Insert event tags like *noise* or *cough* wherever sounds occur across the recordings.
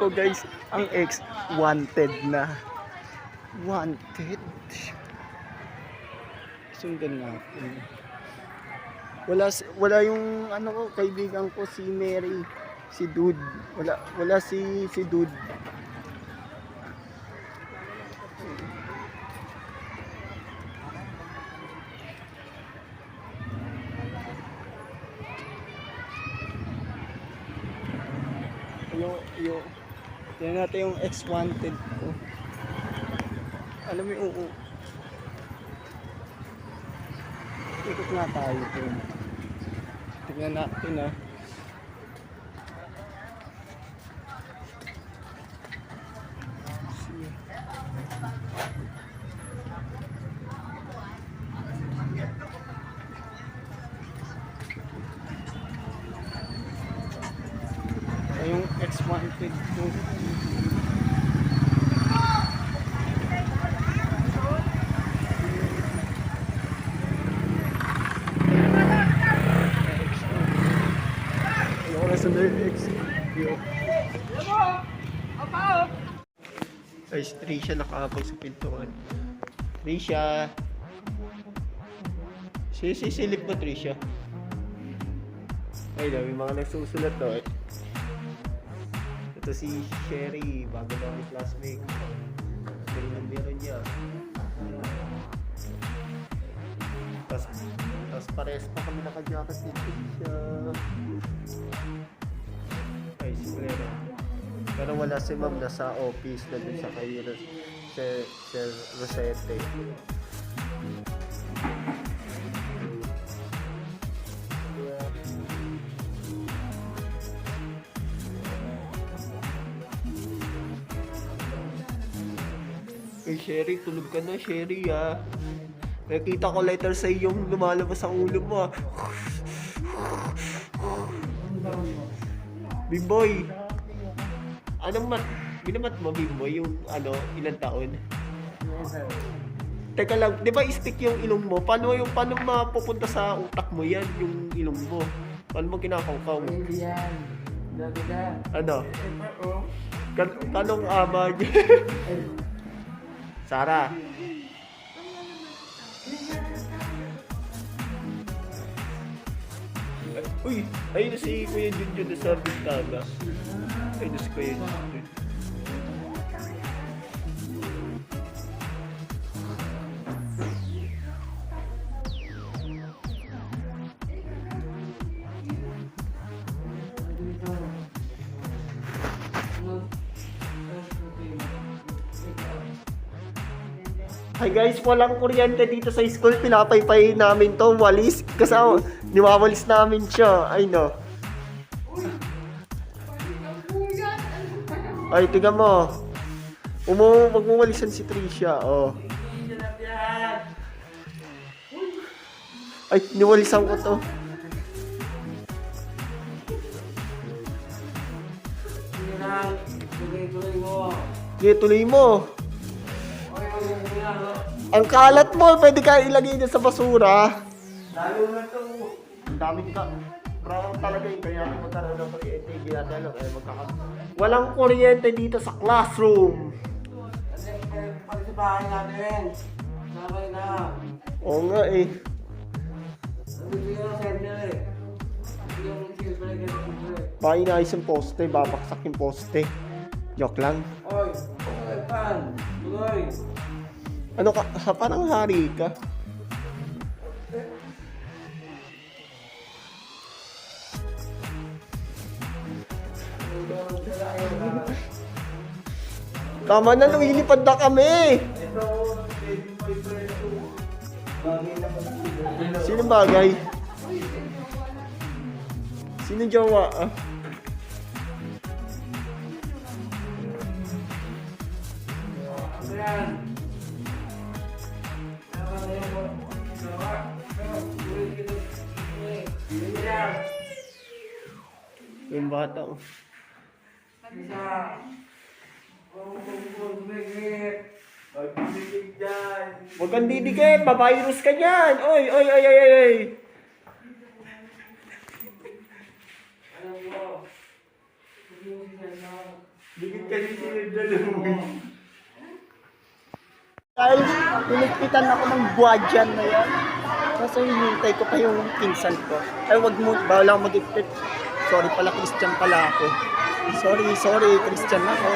ko guys. Ang ex, wanted na. Wanted. Sundan natin. Wala, si- wala yung ano ko, kaibigan ko si Mary. Si Dude. Wala, wala si, si Dude. yung yung Tingnan natin yung ex-wanted ko. Alam mo yung oo. Ikot nga tayo po. Tingnan natin ah. yung X152 Si Trisha nakahapag sa pintuan. Trisha! Sisisilip mo, Trisha. Ay, dami mga nagsusulat to. eh. Ito si Sherry, bago lang yung classmate. Galing ng biro niya. Tapos, tapos pares pa kami nakajacket ni Trisha. Ay, si Clara. Pero wala si ma'am, nasa office na dun sa kay Ros- Sir, Sir Rosette. Kay Sherry, tulog ka na, Sherry, ah. Nakita ko later sa yung lumalabas ang ulo mo, ah. Bimboy! Anong mat? Binamat mo, Bimboy, yung ano, ilang taon? Teka lang, di ba stick yung ilong mo? Paano yung, paano mapupunta sa utak mo yan, yung ilong mo? Paano mo kinakangkaw? Hindi yan. Dati ka. Ano? Kan kanong ama niya? *laughs* Sara. Uy, ayun si Kuya Junjun na sa Bintana. Dito. Ano? Tapos puti. Hi guys, walang kuryente dito sa school. Pinapaypay namin to, walis. Kasi oh, niwawalis namin siya. Ay no. Ay, tiga mo. Umu, magmumalisan si Trisha. Oh. Ay, niwalisan ko to. Sige mo. Tuloy mo. Ang kalat mo, pwede ka ilagay dyan sa basura. Lalo na to. Ang dami ka. Parang talaga yung kaya kung magkaroon ng kuryente, ginadalo kaya magkaka... Walang kuryente dito sa classroom. Kasi eh, pati sa bahay natin. Sabay na. Oo nga eh. Hindi ko na eh. Na eh. Baka inayos yung poste, babaksak yung poste. Joke lang. Oy, oy, pan. Tuloy. Ano ka, parang hari ka. Tama na, lumilipad na kami. Sino bagay? Sino jowa? Ah? Yung bata. oh. Isa. Huwag kang didikit, bavirus ka dyan. Oy, oy, oy, oy, oy, oy. Dikit kasi sinadala Dahil pinigpitan ako ng buwadyan na yan. Kasi hinintay ko pa yung pinsan ko. Ay, wag mo, bawal ako mag-ipit. Sorry pala, Christian pala ako. Sorry, sorry, Christian ako.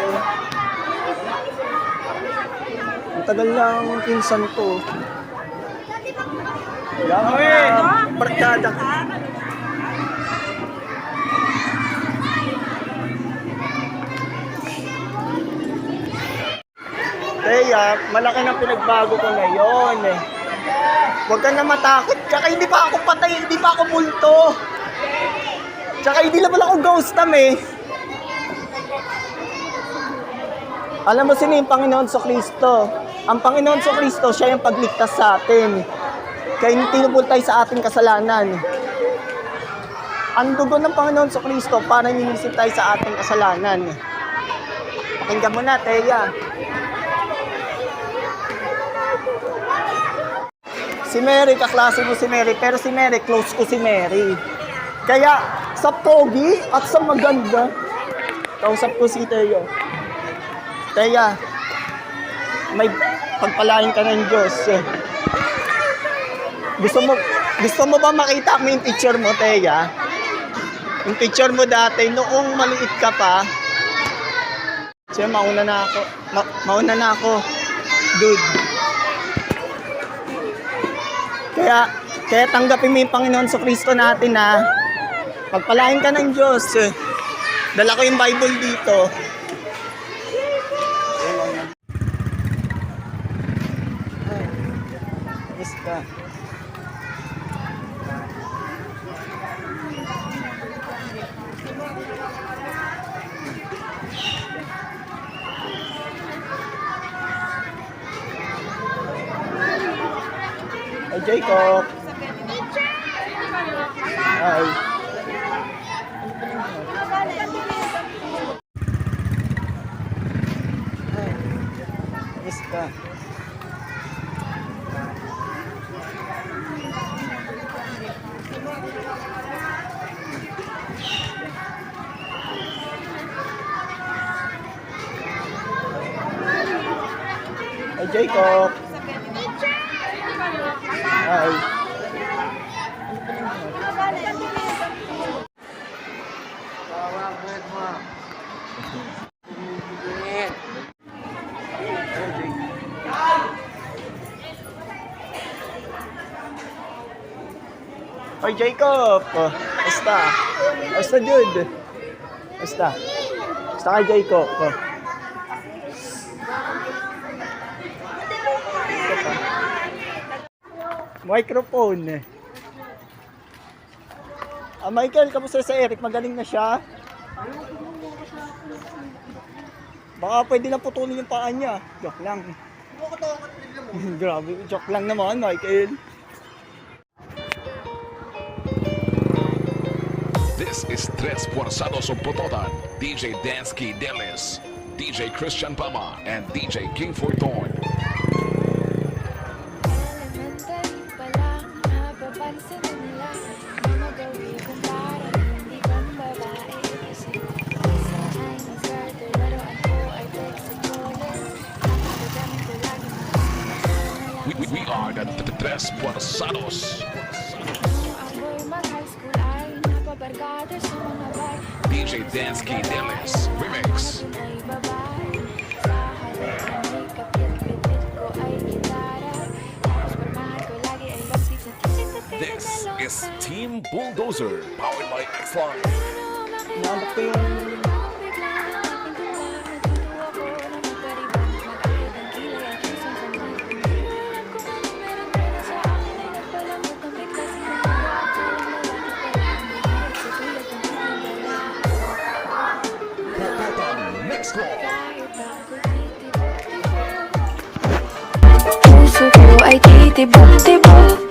Tagal lang ang pinsan ko. Yan, mga barkada. Kaya, malaki na pinagbago ko ngayon eh. Huwag ka na matakot. Tsaka hindi pa ako patay, hindi pa ako multo. Tsaka hindi naman ako ghost tam eh. Alam mo sino yung Panginoon sa Kristo? Ang Panginoon sa Kristo, siya yung pagligtas sa atin. Kaya tinupul tayo sa ating kasalanan. Ang dugo ng Panginoon sa Kristo para ninilisip tayo sa ating kasalanan. Pakinggan mo na, Teya. Si Mary, kaklase mo si Mary, pero si Mary, close ko si Mary. Kaya, sa pogi at sa maganda, kausap ko si Teo. Teya, may pagpalain ka ng Diyos. Gusto mo, gusto mo ba makita mo yung picture mo, Teya? Yung picture mo dati, noong maliit ka pa, siya, mauna na ako. Ma- mauna na ako. Dude. Kaya, kaya tanggapin mo yung Panginoon sa Kristo natin na pagpalain ka ng Diyos. Dala ko yung Bible dito. Ay, Ka. Ay, Jacob. Yes ka. Jacob. Ay. Kawawa ko yan mo. Bumibigyan. Oy, Jacob! Oh, basta. Basta, dude. Basta. Basta kay Jacob. Oh. Ito pa. Microphone. Ah, Michael, kamusta sa Eric? Magaling na siya? Baka pwede na putulin yung paa niya. Joke lang. *laughs* Grabe, joke lang naman, Michael. This is Tres Forzados of Pototan, DJ Dansky Delis, DJ Christian Pama, and DJ King Fortune. Lipstick na tisik na tisik This is. Team Bulldozer, powered by X-Line. Puso ko ay